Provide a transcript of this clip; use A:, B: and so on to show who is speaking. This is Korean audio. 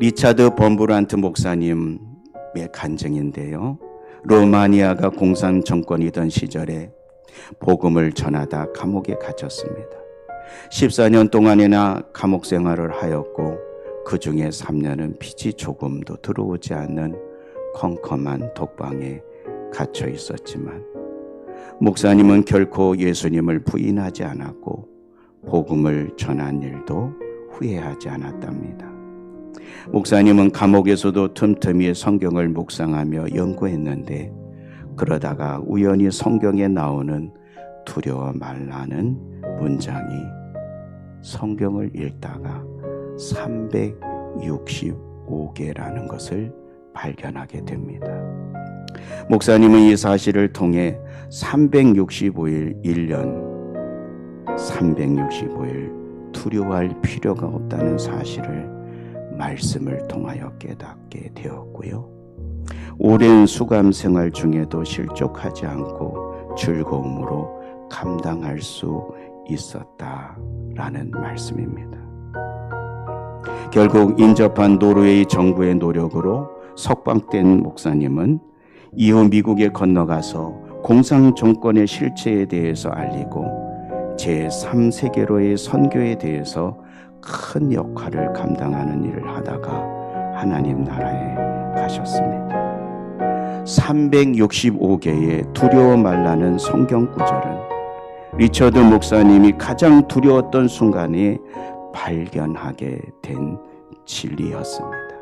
A: 리차드 범브란트 목사님의 간증인데요. 로마니아가 공산 정권이던 시절에 복음을 전하다 감옥에 갇혔습니다. 14년 동안이나 감옥 생활을 하였고 그 중에 3년은 빛이 조금도 들어오지 않는 컴컴한 독방에 갇혀 있었지만 목사님은 결코 예수님을 부인하지 않았고 복음을 전한 일도 후회하지 않았답니다. 목사님은 감옥에서도 틈틈이 성경을 묵상하며 연구했는데 그러다가 우연히 성경에 나오는 두려워 말라는 문장이 성경을 읽다가 365개라는 것을 발견하게 됩니다. 목사님은 이 사실을 통해 365일 1년 365일 두려워할 필요가 없다는 사실을 말씀을 통하여 깨닫게 되었고요. 오랜 수감 생활 중에도 실족하지 않고 즐거움으로 감당할 수 있었다라는 말씀입니다. 결국 인접한 노르웨이 정부의 노력으로 석방된 목사님은 이후 미국에 건너가서 공상 정권의 실체에 대해서 알리고 제3세계로의 선교에 대해서 큰 역할을 감당하는 일을 하다가 하나님 나라에 가셨습니다. 365개의 두려워 말라는 성경 구절은 리처드 목사님이 가장 두려웠던 순간에 발견하게 된 진리였습니다.